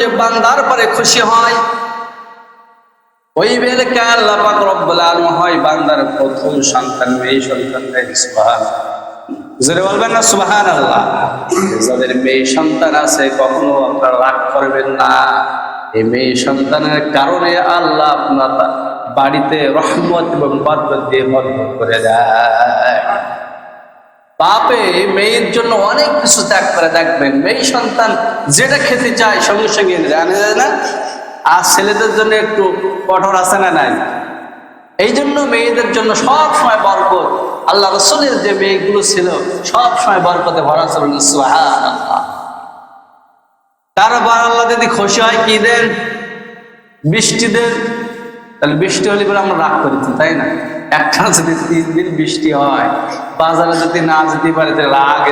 যে বান্দার পরে খুশি হয়। ওই বেলকে আল্লাহ পাক রব্বুল আলামিন? হয় বান্দার প্রথম সন্তান, মেয়ে সন্তান সুবহান জোরে বলবেন না সুবহান আল্লাহ যাদের মেয়ে সন্তান আছে, কখনো আপনারা রাগ করবেন না। এই মেয়ে সন্তানের কারণে আল্লাহ আপনার বাড়িতে রহমত এবং বরকত দিয়ে বরকত করে দেয়। বাপে মেয়ের জন্য অনেক কিছু ত্যাগ করে দেখবেন। মেয়ে সন্তান যেটা খেতে চায় সঙ্গে সঙ্গে জানে না? আর ছেলেদের জন্য একটু কঠোর আছে না নাই? এই জন্য মেয়েদের জন্য সব সময় বরকত। আল্লাহ রসুলের যে মেয়েগুলো ছিল, সব সময় বরকতে ভরা ছিল। তারপর আল্লাহ যদি খুশি হয় কি দেন? বৃষ্টি দেন। তাহলে বৃষ্টি হলে আমরা রাগ করেছি, তাই না? একটা যদি তিন দিন বৃষ্টি হয়, বাজারে যদি না যেতে পারে, তাহলে রাগ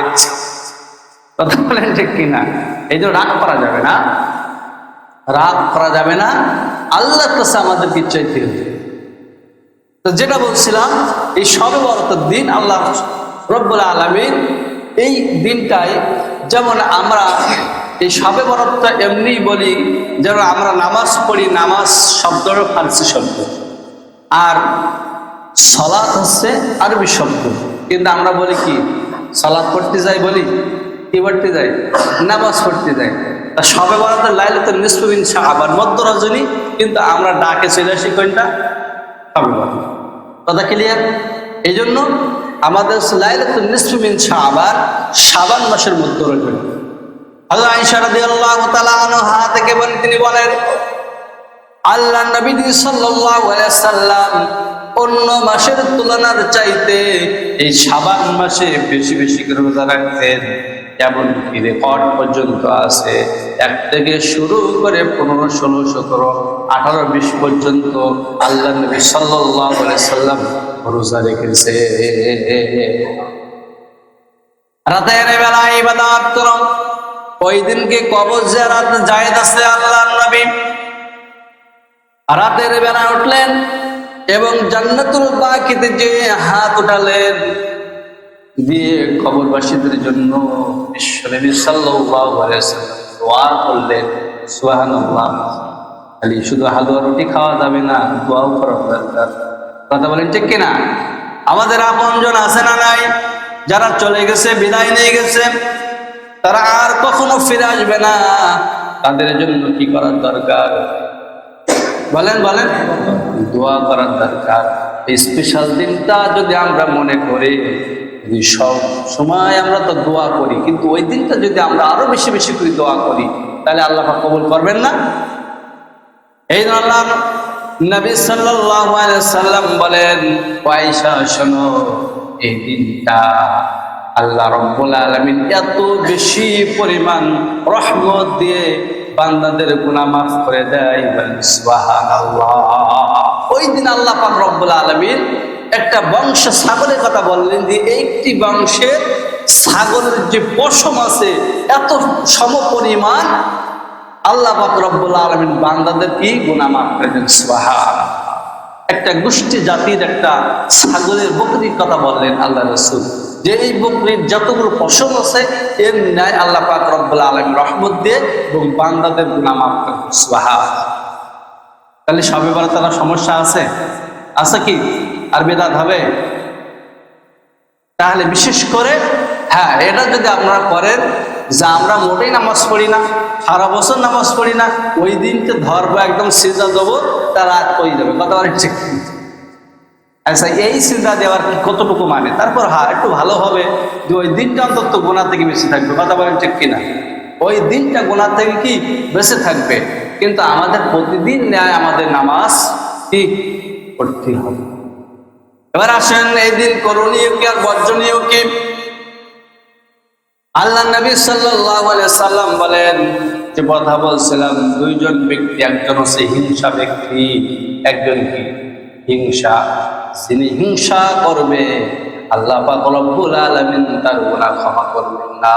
কথা বলেন ঠিক কিনা? এই জন্য রাগ করা যাবে না। রাগ করা যাবে না। আল্লাহর কাছে আমাদের চাইতে তো যেটা বলছিলাম, এই সবে বরতের দিন আল্লাহ রব্বুল আলমিন এই দিনটায় যেমন আমরা এই সবে বরতটা এমনি বলি, যেন আমরা নামাজ পড়ি, নামাজ শব্দটা ফার্সি শব্দ। আর সলাৎ হচ্ছে আরবি শব্দ। কিন্তু আমরা বলি কি, সলাৎ পড়তে যাই বলি, কি পড়তে যাই? নামাজ পড়তে যাই। তা সবে বরাতের লাইলাতে নিসফিন আবার মধ্য রজনী, কিন্তু আমরা ডাকে চলে আসি কোনটা? সবে বরাত। কথা ক্লিয়ার এই জন্য আমাদের লাইলাতুল নিসফিন আবার সাবান মাসের মধ্য রজনী। তিনি বলেন, আল্লাহ নবী সাল্লাম অন্য মাসের তুলনার চাইতে এই সাবান মাসে বেশি বেশি রোজা রাখতেন এমন কি রেকর্ড পর্যন্ত আছে? এক থেকে শুরু করে পনেরো, ষোলো, সতেরো, আঠারো, বিশ পর্যন্ত আল্লাহ নবী আলাইহি সাল্লাম রোজা রেখেছে। রাতের বেলা ইবাদত করো। ওই দিনকে কবর জিয়ারত জায়েজ আছে আল্লাহর নবী? রাতের বেলা উঠলেন এবং জান্নাতুল বাকিতে যে হাত উঠালেন, দিয়ে কবরবাসীদের জন্য বিশ্বনবী সাল্লাল্লাহু আলাইহি ওয়াসাল্লাম দোয়া করলেন, সুবহানাল্লাহ। খালি শুধু হালুয়া রুটি খাওয়া যাবে না, দোয়াও করা দরকার। কথা বলেন ঠিক কিনা? আমাদের আপনজন আছে না নাই? যারা চলে গেছে, বিদায় নিয়ে গেছে, তারা আর কখনো ফিরে আসবে না। তাদের জন্য কি করার দরকার? বলেন বলেন। দোয়া করার দরকার। স্পেশাল দিনটা যদি আমরা মনে করি সব সময় আমরা তো দোয়া করি, কিন্তু ওই দিনটা যদি আমরা আরও বেশি বেশি করে দোয়া করি, তাহলে আল্লাহ কবুল করবেন না? এই আল্লাহ নবী সাল্লাম বলেন পয়সা শোনো, এই দিনটা আল্লাহ রব্বুল আলামিন এত বেশি পরিমাণ রহমত দিয়ে বান্দাদের গুনা মাফ করে দেয়। ওই দিন আল্লাহ রব্বুল আলামিন একটা বংশ ছাগলের কথা বললেন যে, একটি বংশের ছাগলের যে পশম আছে, এত সম পরিমাণ আল্লাহ রব্বুল আলমিন বান্দাদের কি গুনা মাফ করে দেন, সুবহানাল্লাহ। একটা গোষ্ঠী জাতির একটা ছাগলের বকরির কথা বললেন আল্লাহ রসুল। যে এই বকরির যতগুলো পশম আছে, এর ন্যায় আল্লাহ পাক রব্বুল আলম রহমত দিয়ে এবং বান্দাদের গুনাহ মাফ তাহলে সবে বড় তারা সমস্যা আছে? আছে কি? আর বেদাত হবে? তাহলে বিশেষ করে হ্যাঁ এটা যদি আপনারা করেন যে আমরা মোটেই নামাজ পড়ি না, সারা বছর নামাজ পড়ি না, ওই দিনকে ধরবো একদম সিজা দেবো তার রাত পড়ে যাবে, কথা ঠিক আচ্ছা এই চিন্তা দেওয়ার কতটুকু মানে? তারপর হ্যাঁ একটু ভালো হবে যে ওই দিনটা অন্তত গোনা থেকে বেশি থাকবে, কথা বলেন ঠিক কিনা? ওই দিনটা গোনা থেকে কি বেঁচে থাকবে? কিন্তু আমাদের প্রতিদিন ন্যায় আমাদের নামাজ কি পড়তে হবে। এবার আসেন, এই দিন করণীয় কি আর বর্জনীয় কি? আল্লাহ নবী সাল্লাম বলেন যে কথা বলছিলাম, দুইজন ব্যক্তি, একজন হচ্ছে হিংসা ব্যক্তি, একজন কি? হিংসা। যিনি হিংসা করবে, আল্লাহ রব্বুল তার গুনাহ ক্ষমা করবেন না।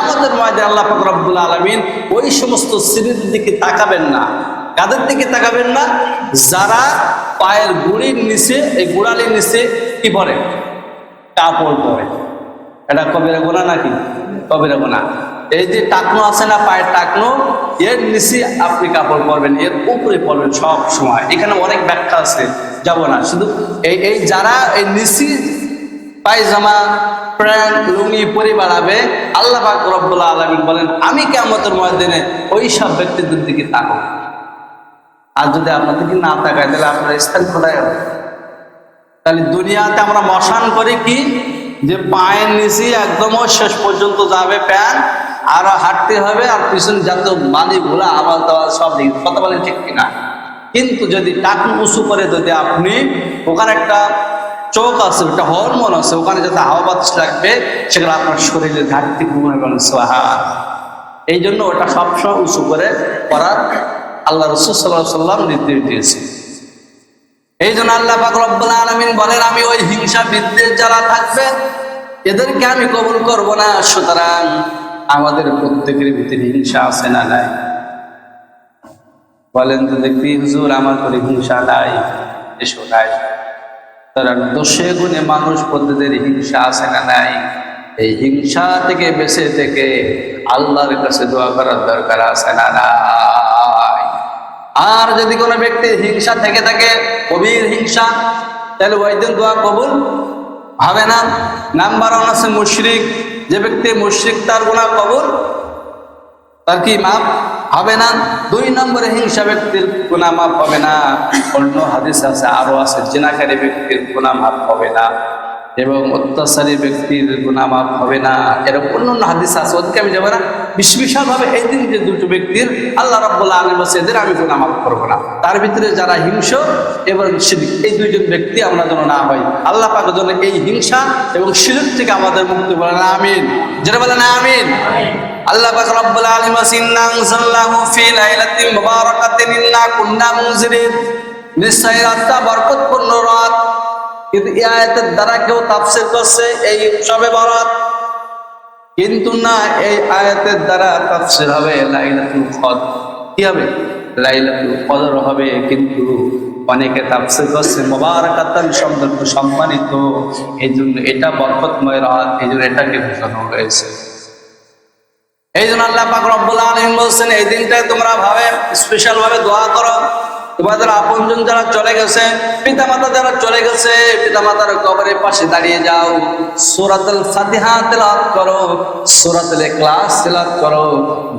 আমাদের মাঝে আল্লাহ পাক রব্বুল আলামিন ওই সমস্ত শ্রেণির দিকে তাকাবেন না। কাদের দিকে তাকাবেন না? যারা পায়ের গুড়ির নিচে, এই গুড়ালির নিচে কি পরে? কাপড় পরে। এটা কবিরা গোনা নাকি? কবিরা গোনা এই যে টাকনো আছে না পায়ের টাকনো, এর নিচে আপনি কাপড় পরবেন, এর উপরে পরবেন সব সময়। এখানে অনেক ব্যাখ্যা আছে, যাব না। শুধু এই এই যারা এই নিচি পায়জামা, প্যান্ট, লুঙ্গি পরে বেড়াবে, আল্লাহ পাক রব্বুল আলমিন বলেন, আমি কেমতের ময়দিনে ওই সব ব্যক্তিদের দিকে তাকো আর যদি আপনাদের কি না তাকায়, তাহলে আপনার স্থান হবে? তাহলে দুনিয়াতে আমরা মশান করি কি? যে পায়ের নিচে একদম শেষ পর্যন্ত যাবে প্যান, আর হাঁটতে হবে আর পিছনে যত বালি ভোলা আবাল তাওয়াল সব কথা বলেন ঠিক কিনা? কিন্তু যদি টাকু উঁচু করে যদি আপনি, ওখানে একটা চোখ আছে, একটা হরমোন আছে, ওখানে যাতে হাওয়া বাতাস লাগবে, সেগুলো আপনার শরীরে ঘাটতি কমে গেল সোহা এই জন্য ওটা সবসময় উঁচু করে করার আল্লাহ রসুল সাল্লাহ সাল্লাম নির্দেশ দিয়েছে এই জন্য আল্লাহ রব্বুল আলামিন বলেন, আমি ওই হিংসা বিদ্বেষ যারা থাকবে, এদেরকে আমি কবুল করব না। সুতরাং আমাদের প্রত্যেকের ভিতরে হিংসা আছে না নাই? বলেন তো দেখবি হুজুর, আমার করে হিংসা নাই। এসো, নাই। তারা দোষে গুণে মানুষ প্রত্যেকের হিংসা আছে না নাই? এই হিংসা থেকে বেঁচে থেকে আল্লাহর কাছে দোয়া করার দরকার আছে না নাই? আর যদি কোনো ব্যক্তির হিংসা থেকে থাকে কবির হিংসা, তাহলে ওই দিন দোয়া কবুল হবে না। নাম্বার ওয়ান আছে মুশরিক। যে ব্যক্তি মুশরিক, তার গুণা কবুল, তার কি মাপ হবে না? দুই নম্বরে হিংসা ব্যক্তির গুণা মাপ হবে না। অন্য হাদিস আছে, আরও আছে, জেনাকারী ব্যক্তির গুণা মাপ হবে না। এবং অত্যাচারী ব্যক্তির গুণা মাপ হবে না। এরকম অন্য হাদিস আছে। ওদিকে আমি যাব না। বিশ ভাবে এই দিন যে দুটো ব্যক্তির আল্লাহ রাব্বুল্লাহ আলী বসে এদের আমি গুণা মাফ করব না। তার ভিতরে যারা হিংস এবং শিরিক, এই দুইজন ব্যক্তি আমরা যেন না হই আল্লাহ পাকের জন্য এই হিংসা এবং শিরিক থেকে আমাদের মুক্তি বলেন আমিন। যেটা বলেন, আমিন। আল্লাহ পাক রব্বুল আলামিন ওয়াসিন্না আনজালনাহু ফি লাইলাতিন মুবারাকাতিন, ইন্না কুন্না মুনজিরিন। নিশ্চয়ই রাতটা বরকতপূর্ণ রাত। কিন্তু এই আয়াতের দ্বারা কেউ তাফসীর করছে এই সবে বরাত কিন্তু না, এই আয়াতের দ্বারা তাফসীর হবে লাইলাতুল কদর। কি হবে? লাইলাতুল কদর হবে, কিন্তু অনেকে তাফসীর করছে মুবারাকাতান শব্দটি সম্মানিত। এই জন্য এটা বরকতময় রাত এই জন্য এটাকে বোঝানো হয়েছে। এই জন্য আল্লাহ পাক রব্বুল আলামিন বলছেন, এই দিনটায় তোমরা ভাবে স্পেশাল ভাবে দোয়া করো। তোমাদের আপনজন যারা চলে গেছে পিতা মাতা যারা চলে গেছে পিতা মাতার কবরের পাশে দাঁড়িয়ে যাও। সূরাতুল ফাতিহা তেলাওয়াত করো, সূরাতুল ইখলাস তেলাওয়াত করো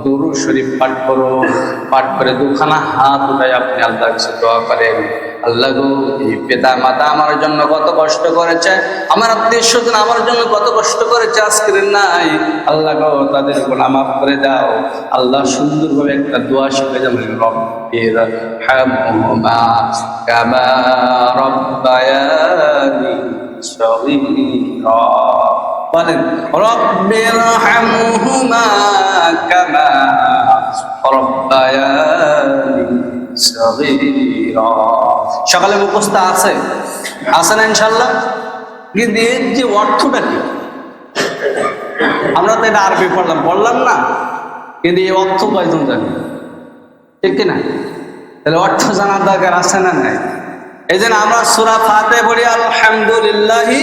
দুরু শরীফ পাঠ করো। পাঠ করে দুখানা হাত উঠায় আপনি আল্লাহর কাছে দোয়া করেন। আল্লাহ এই পিতা মাতা আমার জন্য কত কষ্ট করেছে, আমার আত্মীয় স্বজন আমার জন্য কত কষ্ট করেছে আজকের নাই। আল্লাহ গো, তাদের গোনা মাফ করে দাও। আল্লাহ সুন্দরভাবে একটা দোয়া শিখে যাবেন রব্বির হামহুমা কামা রব্বায়ানি সগীরা। বলেন, রব্বির হামহুমা কামা রব্বায়ানি সকালে মুখস্থ আছে? আছে না ইনশাল্লাহ কিন্তু এর যে অর্থটা কি? আমরা তো এটা আরবি পড়লাম পড়লাম না? কিন্তু এই অর্থ কয়জন জানি? ঠিক কিনা? তাহলে অর্থ জানার দরকার আছে না নাই? এই জন্য আমরা সুরা ফাতে পড়ি, আলহামদুলিল্লাহি